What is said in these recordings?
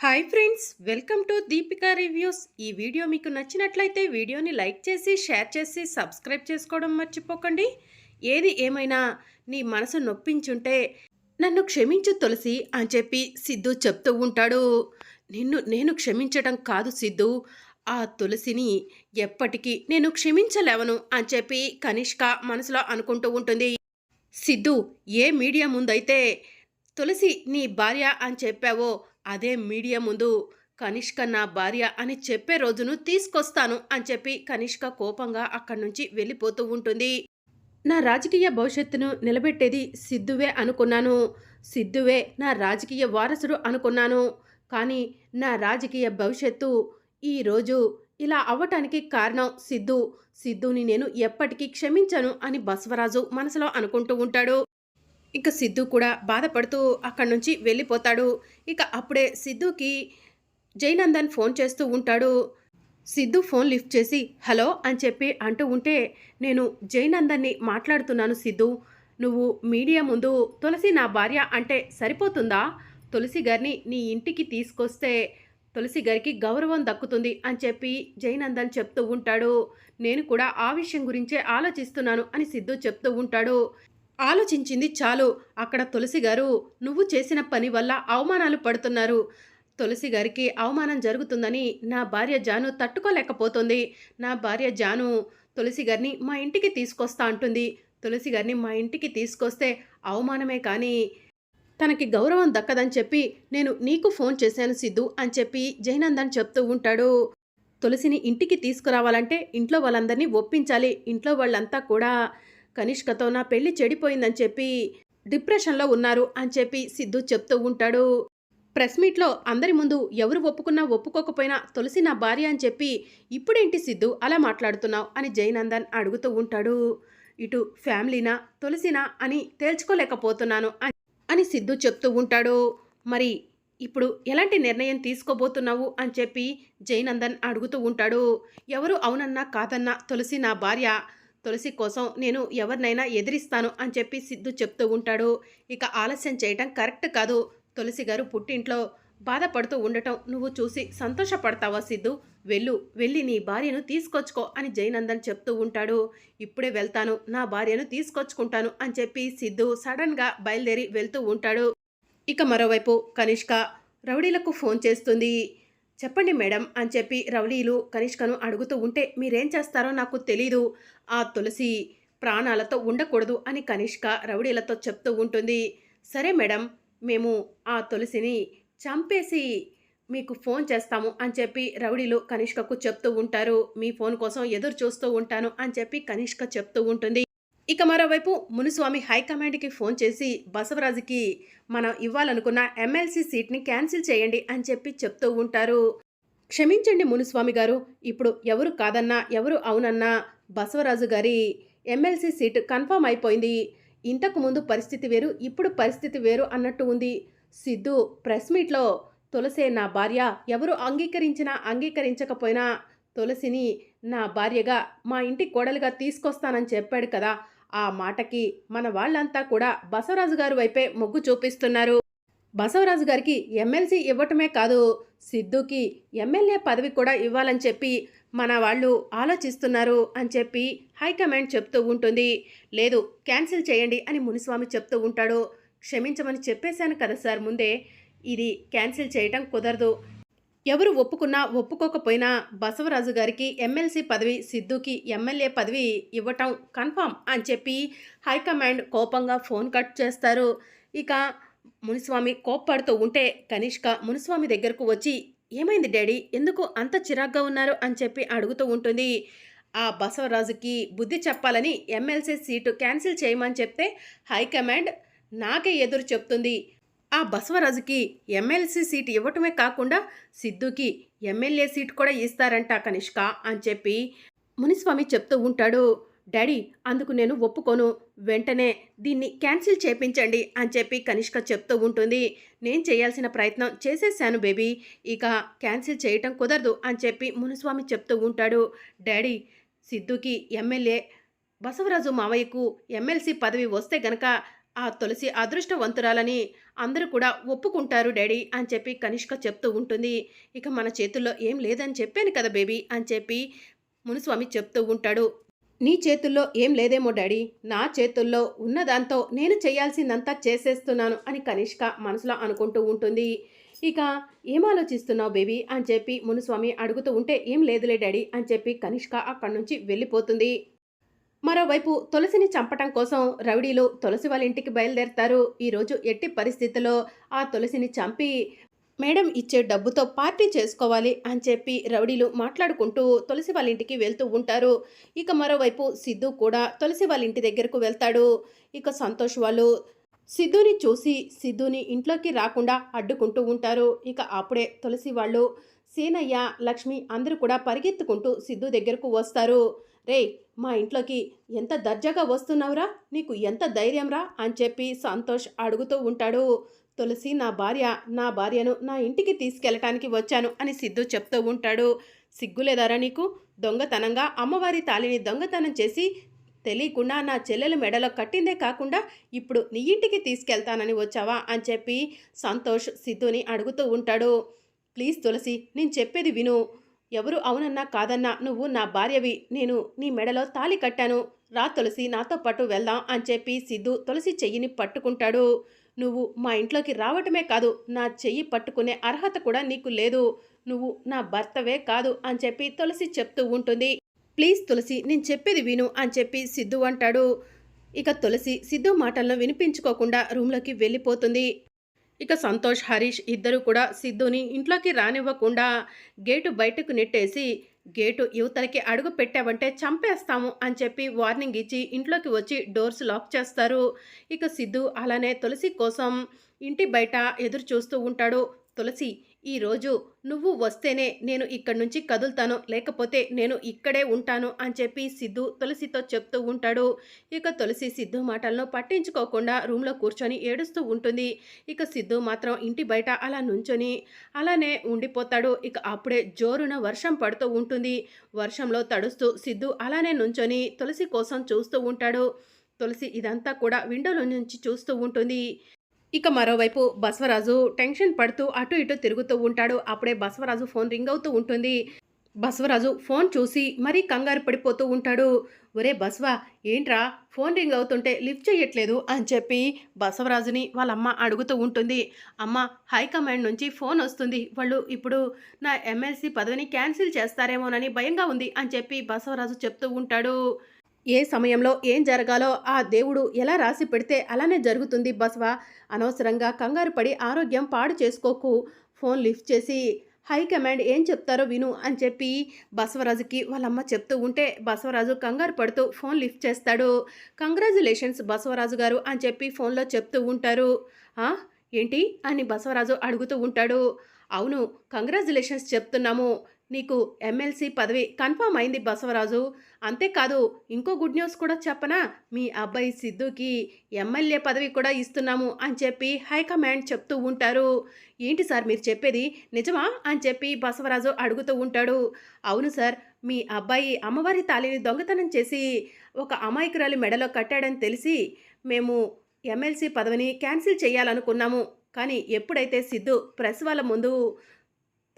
Hi friends welcome to Deepika reviews ఈ video మీకు నచ్చినట్లయితే వీడియోని లైక్ చేసి షేర్ చేసి సబ్స్క్రైబ్ చేసుకోవడం మర్చిపోకండి. ఏది ఏమైనా నీ మనసు నొప్పించుంటే నన్ను క్షమించు తులసి అని చెప్పి సిద్ధు చెప్తూ ఉంటాడు. నిన్ను నేను క్షమించడం కాదు సిద్ధు. ఆ తులసిని ఎప్పటికీ నేను క్షమించలేవను అని చెప్పి కనిష్క మనసులో అనుకుంటూ ఉంటుంది. సిద్ధు ఏ మీడియా ముందైతే తులసి నీ భార్య అని చెప్పావో అదే మీడియా ముందు కనిష్క నా భార్య అని చెప్పే రోజును తీసుకొస్తాను అని చెప్పి కనిష్క కోపంగా అక్కడి నుంచి వెళ్ళిపోతూ ఉంటుంది. నా రాజకీయ భవిష్యత్తును నిలబెట్టేది సిద్ధువే అనుకున్నాను. సిద్ధువే నా రాజకీయ వారసుడు అనుకున్నాను. కానీ నా రాజకీయ భవిష్యత్తు ఈరోజు ఇలా అవ్వటానికి కారణం సిద్ధు. సిద్ధుని నేను ఎప్పటికీ క్షమించను అని బసవరాజు మనసులో అనుకుంటూ ఉంటాడు. ఇక సిద్ధు కూడా బాధపడుతూ అక్కడి నుంచి వెళ్ళిపోతాడు. ఇక అప్పుడే సిద్ధుకి జైనందన్ ఫోన్ చేస్తూ ఉంటాడు. సిద్ధు ఫోన్ లిఫ్ట్ చేసి హలో అని చెప్పి అంటూ ఉంటే నేను జైనందన్ని మాట్లాడుతున్నాను సిద్ధు. నువ్వు మీడియా ముందు తులసి నా భార్య అంటే సరిపోతుందా? తులసి గారిని నీ ఇంటికి తీసుకొస్తే తులసి గారికి గౌరవం దక్కుతుంది అని చెప్పి జైనందన్ చెప్తూ ఉంటాడు. నేను కూడా ఆ విషయం గురించే ఆలోచిస్తున్నాను అని సిద్ధు చెప్తూ ఉంటాడు. ఆలోచించింది చాలు. అక్కడ తులసి గారు నువ్వు చేసిన పని వల్ల అవమానాలు పడుతున్నారు. తులసి గారికి అవమానం జరుగుతుందని నా భార్య జాను తట్టుకోలేకపోతుంది. నా భార్య జాను తులసి గారిని మా ఇంటికి తీసుకొస్తా అంటుంది. తులసి గారిని మా ఇంటికి తీసుకొస్తే అవమానమే కానీ తనకి గౌరవం దక్కదని చెప్పి నేను నీకు ఫోన్ చేశాను సిద్ధు అని చెప్పి జయనందన్ చెప్తూ ఉంటాడు. తులసిని ఇంటికి తీసుకురావాలంటే ఇంట్లో వాళ్ళందరినీ ఒప్పించాలి. ఇంట్లో వాళ్ళంతా కూడా కనిష్కతో నా పెళ్ళి చెడిపోయిందని చెప్పి డిప్రెషన్లో ఉన్నారు అని చెప్పి సిద్ధు చెప్తూ ఉంటాడు. ప్రెస్ మీట్లో అందరి ముందు ఎవరు ఒప్పుకున్నా ఒప్పుకోకపోయినా తులసి నా భార్య అని చెప్పి ఇప్పుడేంటి సిద్ధు అలా మాట్లాడుతున్నావు అని జయనందన్ అడుగుతూ ఉంటాడు. ఇటు ఫ్యామిలీనా తులసినా అని తేల్చుకోలేకపోతున్నాను అని అని సిద్ధు చెప్తూ ఉంటాడు. మరి ఇప్పుడు ఎలాంటి నిర్ణయం తీసుకోబోతున్నావు అని చెప్పి జయనందన్ అడుగుతూ ఉంటాడు. ఎవరు అవునన్నా కాదన్నా తులసి నా భార్య తులసి కోసం నేను ఎవరినైనా ఎదిరిస్తాను అని చెప్పి సిద్ధు చెప్తూ ఉంటాడు. ఇక ఆలస్యం చేయటం కరెక్ట్ కాదు. తులసి గారు పుట్టింట్లో బాధపడుతూ ఉండటం నువ్వు చూసి సంతోషపడతావా సిద్ధు? వెళ్ళు వెళ్ళి నీ భార్యను తీసుకొచ్చుకో అని జయనందన్ చెప్తూ ఉంటాడు. ఇప్పుడే వెళ్తాను నా భార్యను తీసుకొచ్చుకుంటాను అని చెప్పి సిద్ధు సడన్గా బయలుదేరి వెళ్తూ ఉంటాడు. ఇక మరోవైపు కనిష్క రౌడీలకు ఫోన్ చేస్తుంది. చెప్పండి మేడం అని చెప్పి రౌడీలు కనిష్కను అడుగుతూ ఉంటే మీరేం చేస్తారో నాకు తెలీదు. ఆ తులసి ప్రాణాలతో ఉండకూడదు అని కనిష్క రౌడీలతో చెప్తూ ఉంటుంది. సరే మేడం మేము ఆ తులసిని చంపేసి మీకు ఫోన్ చేస్తాము అని చెప్పి రౌడీలు కనిష్కకు చెప్తూ ఉంటారు. మీ ఫోన్ కోసం ఎదురు చూస్తూ ఉంటాను అని చెప్పి కనిష్క చెప్తూ ఉంటుంది. ఇక మరోవైపు మునుస్వామి హైకమాండ్కి ఫోన్ చేసి బసవరాజుకి మనం ఇవ్వాలనుకున్న ఎమ్మెల్సీ సీట్ని క్యాన్సిల్ చేయండి అని చెప్పి చెప్తూ ఉంటారు. క్షమించండి మునుస్వామి గారు ఇప్పుడు ఎవరు కాదన్నా ఎవరు అవునన్నా బసవరాజు గారి ఎమ్మెల్సీ సీట్ కన్ఫర్మ్ అయిపోయింది. ఇంతకు ముందు పరిస్థితి వేరు ఇప్పుడు పరిస్థితి వేరు అన్నట్టు ఉంది. సిద్ధు ప్రెస్ మీట్లో తులసే నా భార్య ఎవరు అంగీకరించినా అంగీకరించకపోయినా తులసిని నా భార్యగా మా ఇంటి కోడలుగా తీసుకొస్తానని చెప్పాడు కదా ఆ మాటకి మన వాళ్ళంతా కూడా బసవరాజు గారి వైపే మొగ్గు చూపిస్తున్నారు. బసవరాజు గారికి ఎమ్మెల్సీ ఇవ్వటమే కాదు సిద్ధుకి ఎమ్మెల్యే పదవి కూడా ఇవ్వాలని చెప్పి మన వాళ్ళు ఆలోచిస్తున్నారు అని చెప్పి హైకమాండ్ చెప్తూ ఉంటుంది. లేదు క్యాన్సిల్ చేయండి అని మునిస్వామి చెప్తూ ఉంటాడు. క్షమించమని చెప్పేశాను కదా సార్ ముందే. ఇది క్యాన్సిల్ చేయటం కుదరదు. ఎవరు ఒప్పుకున్నా ఒప్పుకోకపోయినా బసవరాజు గారికి ఎమ్మెల్సీ పదవి సిద్ధుకి ఎమ్మెల్యే పదవి ఇవ్వటం కన్ఫామ్ అని చెప్పి హైకమాండ్ కోపంగా ఫోన్ కట్ చేస్తారు. ఇక మునిస్వామి కోప్పడుతూ ఉంటే కనిష్క మునిస్వామి దగ్గరకు వచ్చి ఏమైంది డాడీ? ఎందుకు అంత చిరాగ్గా ఉన్నారు? అని చెప్పి అడుగుతూ ఉంటుంది. ఆ బసవరాజుకి బుద్ధి చెప్పాలని ఎమ్మెల్సీ సీటు క్యాన్సిల్ చేయమని చెప్తే హైకమాండ్ నాకే ఎదురు చెప్తుంది. ఆ బసవరాజుకి ఎమ్మెల్సీ సీట్ ఇవ్వటమే కాకుండా సిద్ధుకి ఎమ్మెల్యే సీట్ కూడా ఇస్తారంట కనిష్క అని చెప్పి మునిస్వామి చెప్తూ ఉంటాడు. డాడీ అందుకు నేను ఒప్పుకోను. వెంటనే దీన్ని క్యాన్సిల్ చేపించండి అని చెప్పి కనిష్క చెప్తూ ఉంటుంది. నేను చేయాల్సిన ప్రయత్నం చేసేసాను బేబీ. ఇక క్యాన్సిల్ చేయటం కుదరదు అని చెప్పి మునిస్వామి చెప్తూ ఉంటాడు. డాడీ సిద్ధుకి ఎమ్మెల్యే బసవరాజు మావయ్యకు ఎమ్మెల్సీ పదవి వస్తే గనక ఆ తులసి అదృష్టవంతురాలని అందరూ కూడా ఒప్పుకుంటారు డాడీ అని చెప్పి కనిష్క చెప్తూ ఉంటుంది. ఇక మన చేతుల్లో ఏం లేదని చెప్పాను కదా బేబీ అని చెప్పి మునుస్వామి చెప్తూ ఉంటాడు. నీ చేతుల్లో ఏం లేదేమో డాడీ. నా చేతుల్లో ఉన్నదాంతో నేను చేయాల్సిందంతా చేసేస్తున్నాను అని కనిష్క మనసులో అనుకుంటూ ఉంటుంది. ఇక ఏం ఆలోచిస్తున్నావు బేబీ అని చెప్పి మునుస్వామి అడుగుతూ ఉంటే ఏం లేదులే డాడీ అని చెప్పి కనిష్క అక్కడి నుంచి వెళ్ళిపోతుంది. మరోవైపు తులసిని చంపటం కోసం రౌడీలు తులసి వాళ్ళ ఇంటికి బయలుదేరతారు. ఈరోజు ఎట్టి పరిస్థితుల్లో ఆ తులసిని చంపి మేడం ఇచ్చే డబ్బుతో పార్టీ చేసుకోవాలి అని చెప్పి రౌడీలు మాట్లాడుకుంటూ తులసి వాళ్ళ ఇంటికి వెళ్తూ ఉంటారు. ఇక మరోవైపు సిద్ధు కూడా తులసి వాళ్ళ ఇంటి దగ్గరకు వెళ్తాడు. ఇక సంతోష్ వాళ్ళు సిద్ధుని చూసి సిద్ధుని ఇంట్లోకి రాకుండా అడ్డుకుంటూ ఉంటారు. ఇక అప్పుడే తులసి వాళ్ళు సీనయ్య లక్ష్మి అందరూ కూడా పరిగెత్తుకుంటూ సిద్ధు దగ్గరకు వస్తారు. రే మా ఇంట్లోకి ఎంత దర్జాగా వస్తున్నావురా? నీకు ఎంత ధైర్యంరా? అని చెప్పి సంతోష్ అడుగుతూ ఉంటాడు. తులసి నా భార్య నా భార్యను నా ఇంటికి తీసుకెళ్ళటానికి వచ్చాను అని సిద్ధు చెప్తూ ఉంటాడు. సిగ్గులేదారా నీకు? దొంగతనంగా అమ్మవారి తాళిని దొంగతనం చేసి తెలియకుండా నా చెల్లెలు మెడలో కట్టిందే కాకుండా ఇప్పుడు నీ ఇంటికి తీసుకెళ్తానని వచ్చావా? అని చెప్పి సంతోష్ సిద్ధుని అడుగుతూ ఉంటాడు. ప్లీజ్ తులసి నేను చెప్పేది విను. ఎవరు అవునన్నా కాదన్నా నువ్వు నా భార్యవి. నేను నీ మెడలో తాళి కట్టాను. రా తులసి నాతో పాటు వెళ్దాం అని చెప్పి సిద్ధు తులసి చెయ్యిని పట్టుకుంటాడు. నువ్వు మా ఇంట్లోకి రావటమే కాదు నా చెయ్యి పట్టుకునే అర్హత కూడా నీకు లేదు. నువ్వు నా భర్తవే కాదు అని చెప్పి తులసి చెప్తూ ఉంటుంది. ప్లీజ్ తులసి నేను చెప్పేది విను అని చెప్పి సిద్ధు అంటాడు. ఇక తులసి సిద్ధు మాటలను వినిపించుకోకుండా రూమ్లోకి వెళ్ళిపోతుంది. ఇక సంతోష్ హరీష్ ఇద్దరు కూడా సిద్ధుని ఇంట్లోకి రానివ్వకుండా గేటు బయటకు నెట్టేసి గేటు యువతలకి అడుగు పెట్టావంటే చంపేస్తాము అని చెప్పి వార్నింగ్ ఇచ్చి ఇంట్లోకి వచ్చి డోర్స్ లాక్ చేస్తారు. ఇక సిద్ధు అలానే తులసి కోసం ఇంటి బయట ఎదురు చూస్తూ ఉంటాడు. తులసి ఈరోజు నువ్వు వస్తేనే నేను ఇక్కడి నుంచి కదులుతాను లేకపోతే నేను ఇక్కడే ఉంటాను అని చెప్పి సిద్ధు తులసితో చెప్తూ ఉంటాడు. ఇక తులసి సిద్ధు మాటలను పట్టించుకోకుండా రూమ్లో కూర్చొని ఏడుస్తూ ఉంటుంది. ఇక సిద్ధు మాత్రం ఇంటి బయట అలా నుంచొని అలానే ఉండిపోతాడు. ఇక అప్పుడే జోరున వర్షం పడుతూ ఉంటుంది. వర్షంలో తడుస్తూ సిద్ధు అలానే నుంచొని తులసి కోసం చూస్తూ ఉంటాడు. తులసి ఇదంతా కూడా విండోలో నుంచి చూస్తూ ఉంటుంది. ఇక మరోవైపు బసవరాజు టెన్షన్ పడుతూ అటు ఇటు తిరుగుతూ ఉంటాడు. అప్పుడే బసవరాజు ఫోన్ రింగ్ అవుతూ ఉంటుంది. బసవరాజు ఫోన్ చూసి మరీ కంగారు పడిపోతూ ఉంటాడు. ఒరే బసవ ఏంట్రా? ఫోన్ రింగ్ అవుతుంటే లిఫ్ట్ చేయట్లేదు అని చెప్పి బసవరాజుని వాళ్ళమ్మ అడుగుతూ ఉంటుంది. అమ్మ హైకమాండ్ నుంచి ఫోన్ వస్తుంది. వాళ్ళు ఇప్పుడు నా ఎమ్మెల్సీ పదవిని క్యాన్సిల్ చేస్తారేమోనని భయంగా ఉంది అని చెప్పి బసవరాజు చెప్తూ ఉంటాడు. ఏ సమయంలో ఏం జరగాలో ఆ దేవుడు ఎలా రాసి పెడితే అలానే జరుగుతుంది బసవ. అనవసరంగా కంగారు పడి ఆరోగ్యం పాడు చేసుకోకు. ఫోన్ లిఫ్ట్ చేసి హైకమాండ్ ఏం చెప్తారో విను అని చెప్పి బసవరాజుకి వాళ్ళమ్మ చెప్తూ ఉంటే బసవరాజు కంగారు పడుతూ ఫోన్ లిఫ్ట్ చేస్తాడు. కంగ్రాచులేషన్స్ బసవరాజు గారు అని చెప్పి ఫోన్లో చెప్తూ ఉంటారు. ఏంటి? అని బసవరాజు అడుగుతూ ఉంటాడు. అవును కంగ్రాచులేషన్స్ చెప్తున్నాము. నీకు ఎమ్మెల్సీ పదవి కన్ఫామ్ అయింది బసవరాజు. అంతేకాదు ఇంకో గుడ్ న్యూస్ కూడా చెప్పనా? మీ అబ్బాయి సిద్ధుకి ఎమ్మెల్యే పదవి కూడా ఇస్తున్నాము అని చెప్పి హైకమాండ్ చెప్తూ ఉంటారు. ఏంటి సార్ మీరు చెప్పేది? నిజమా? అని చెప్పి బసవరాజు అడుగుతూ ఉంటాడు. అవును సార్ మీ అబ్బాయి అమ్మవారి తాళిని దొంగతనం చేసి ఒక అమాయకురాలి మెడలో కట్టాడని తెలిసి మేము ఎమ్మెల్సీ పదవిని క్యాన్సిల్ చేయాలనుకున్నాము. కానీ ఎప్పుడైతే సిద్ధు ప్రెస్ వాళ్ళ ముందు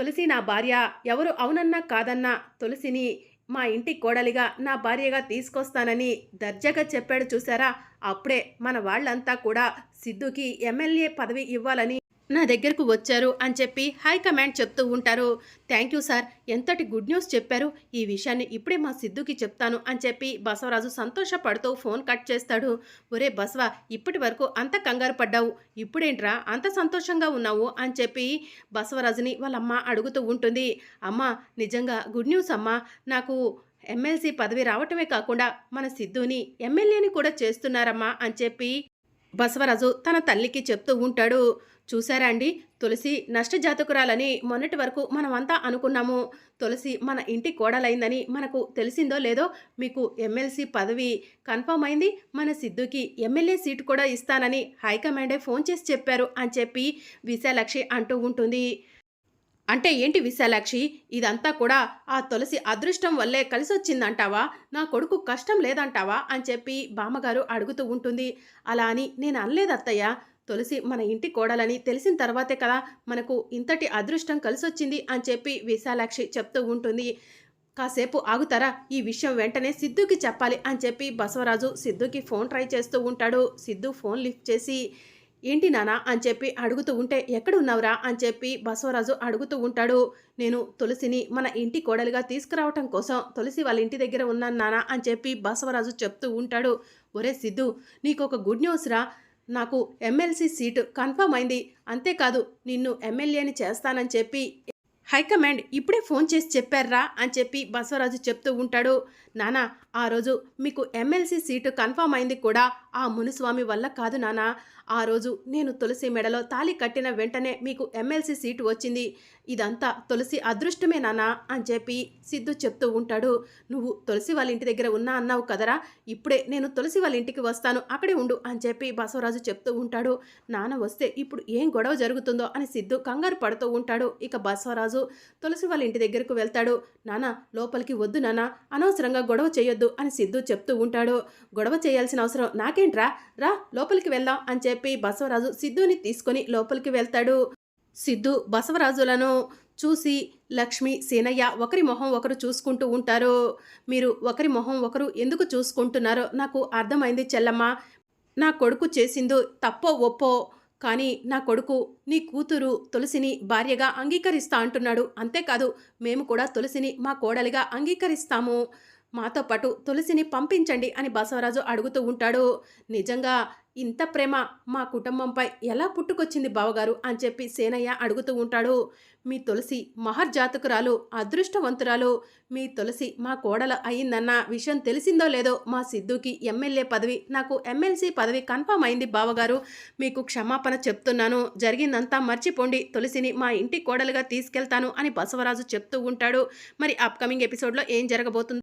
తులసి నా భార్య. ఎవరు అవునన్నా కాదన్నా తులసిని మా ఇంటి కోడలిగా నా భార్యగా తీసుకొస్తానని దర్జాగా చెప్పాడు చూసారా? అప్పుడే మన వాళ్ళంతా కూడా సిద్ధుకి ఎమ్మెల్యే పదవి ఇవ్వాలని నా దగ్గరకు వచ్చారు అని చెప్పి హై కమాండ్ చెప్తూ ఉంటారు. థ్యాంక్ యూ సార్ ఎంతటి గుడ్ న్యూస్ చెప్పారు. ఈ విషయాన్ని ఇప్పుడే మా సిద్ధుకి చెప్తాను అని చెప్పి బసవరాజు సంతోషపడుతూ ఫోన్ కట్ చేస్తాడు. ఒరే బసవ ఇప్పటి వరకు అంత కంగారు పడ్డావు. ఇప్పుడేంట్రా అంత సంతోషంగా ఉన్నావు అని చెప్పి బసవరాజుని వాళ్ళమ్మ అడుగుతూ ఉంటుంది. అమ్మ నిజంగా గుడ్ న్యూస్ అమ్మా. నాకు ఎమ్మెల్సీ పదవి రావటమే కాకుండా మన సిద్ధుని ఎమ్మెల్యేని కూడా చేస్తున్నారమ్మా అని చెప్పి బసవరాజు తన తల్లికి చెప్తూ ఉంటాడు. చూసారా అండి? తులసి నష్టజాతకురాలని మొన్నటి వరకు మనమంతా అనుకున్నాము. తులసి మన ఇంటి కోడలైందని మనకు తెలిసిందో లేదో మీకు ఎమ్మెల్సీ పదవి కన్ఫర్మ్ అయింది. మన సిద్ధుకి ఎమ్మెల్యే సీటు కూడా ఇస్తానని హైకమాండే ఫోన్ చేసి చెప్పారు అని చెప్పి విశాలాక్షి అంటూ ఉంటుంది. అంటే ఏంటి విశాలాక్షి? ఇదంతా కూడా ఆ తులసి అదృష్టం వల్లే కలిసి వచ్చిందంటావా నా కొడుకు కష్టం లేదంటావా? అని చెప్పి బామ్మగారు అడుగుతూ ఉంటుంది. అలా అని నేను అనలేదు అత్తయ్య తులసి మన ఇంటి కోడలని తెలిసిన తర్వాతే కదా మనకు ఇంతటి అదృష్టం కలిసొచ్చింది అని చెప్పి విశాలాక్షి చెప్తూ ఉంటుంది. కాసేపు ఆగుతారా? ఈ విషయం వెంటనే సిద్ధుకి చెప్పాలి అని చెప్పి బసవరాజు సిద్ధుకి ఫోన్ ట్రై చేస్తూ ఉంటాడు. సిద్ధు ఫోన్ లిఫ్ట్ చేసి ఏంటి నానా? అని చెప్పి అడుగుతూ ఉంటే ఎక్కడున్నావురా? అని చెప్పి బసవరాజు అడుగుతూ ఉంటాడు. నేను తులసిని మన ఇంటి కోడలుగా తీసుకురావటం కోసం తులసి వాళ్ళ ఇంటి దగ్గర ఉన్నాను నానా అని చెప్పి బసవరాజు చెప్తూ ఉంటాడు. ఒరే సిద్ధు నీకు ఒక గుడ్ న్యూస్ రా నాకు ఎమ్మెల్సీ సీటు కన్ఫర్మ్ అయింది. అంతేకాదు నిన్ను ఎమ్మెల్యేని చేస్తానని చెప్పి హైకమాండ్ ఇప్పుడే ఫోన్ చేసి చెప్పారా అని చెప్పి బసవరాజు చెప్తూ ఉంటాడు. నానా ఆ రోజు మీకు ఎమ్మెల్సీ సీటు కన్ఫర్మ్ అయింది కూడా ఆ మునిస్వామి వల్ల కాదు నానా. ఆ రోజు నేను తులసి మెడలో తాళి కట్టిన వెంటనే మీకు ఎమ్మెల్సీ సీటు వచ్చింది. ఇదంతా తులసి అదృష్టమే నానా అని చెప్పి సిద్ధు చెప్తూ ఉంటాడు. నువ్వు తులసి వాళ్ళ ఇంటి దగ్గర ఉన్నా అన్నావు కదరా. ఇప్పుడే నేను తులసి వాళ్ళ ఇంటికి వస్తాను. అక్కడే ఉండు అని చెప్పి బసవరాజు చెప్తూ ఉంటాడు. నాన్న వస్తే ఇప్పుడు ఏం గొడవ జరుగుతుందో అని సిద్ధు కంగారు పడుతూ ఉంటాడు. ఇక బసవరాజు తులసి వాళ్ళ ఇంటి దగ్గరకు వెళ్తాడు. నాన్న లోపలికి వద్దు నాన్న అనవసరంగా గొడవ చేయొద్దు అని సిద్ధు చెప్తూ ఉంటాడు. గొడవ చేయాల్సిన అవసరం నాకేంట్రా రా లోపలికి వెళ్దాం అని చెప్పి బసవరాజు సిద్ధుని తీసుకొని లోపలికి వెళ్తాడు. సిద్ధు బసవరాజులను చూసి లక్ష్మి సీనయ్య ఒకరి మొహం ఒకరు చూసుకుంటూ ఉంటారు. మీరు ఒకరి మొహం ఒకరు ఎందుకు చూసుకుంటున్నారో నాకు అర్థమైంది చెల్లమ్మ. నా కొడుకు చేసిందో తప్పో ఒప్పో కానీ నా కొడుకు నీ కూతురు తులసిని భార్యగా అంగీకరిస్తా అంటున్నాడు. అంతేకాదు మేము కూడా తులసిని మా కోడలిగా అంగీకరిస్తాము. మాతో పాటు తులసిని పంపించండి అని బసవరాజు అడుగుతూ ఉంటాడు. నిజంగా ఇంత ప్రేమ మా కుటుంబంపై ఎలా పుట్టుకొచ్చింది బావగారు అని చెప్పి సేనయ్య అడుగుతూ ఉంటాడు. మీ తులసి మహర్జాతకురాలు అదృష్టవంతురాలు మీ తులసి మా కోడలు అయిందన్న విషయం తెలిసిందో లేదో మా సిద్ధుకి ఎమ్మెల్యే పదవి నాకు ఎమ్మెల్సీ పదవి కన్ఫర్మ్ అయింది బావగారు. మీకు క్షమాపణ చెప్తున్నాను. జరిగిందంతా మర్చిపోండి. తులసిని మా ఇంటి కోడలుగా తీసుకెళ్తాను అని బసవరాజు చెప్తూ ఉంటాడు. మరి అప్కమింగ్ ఎపిసోడ్లో ఏం జరగబోతుంది?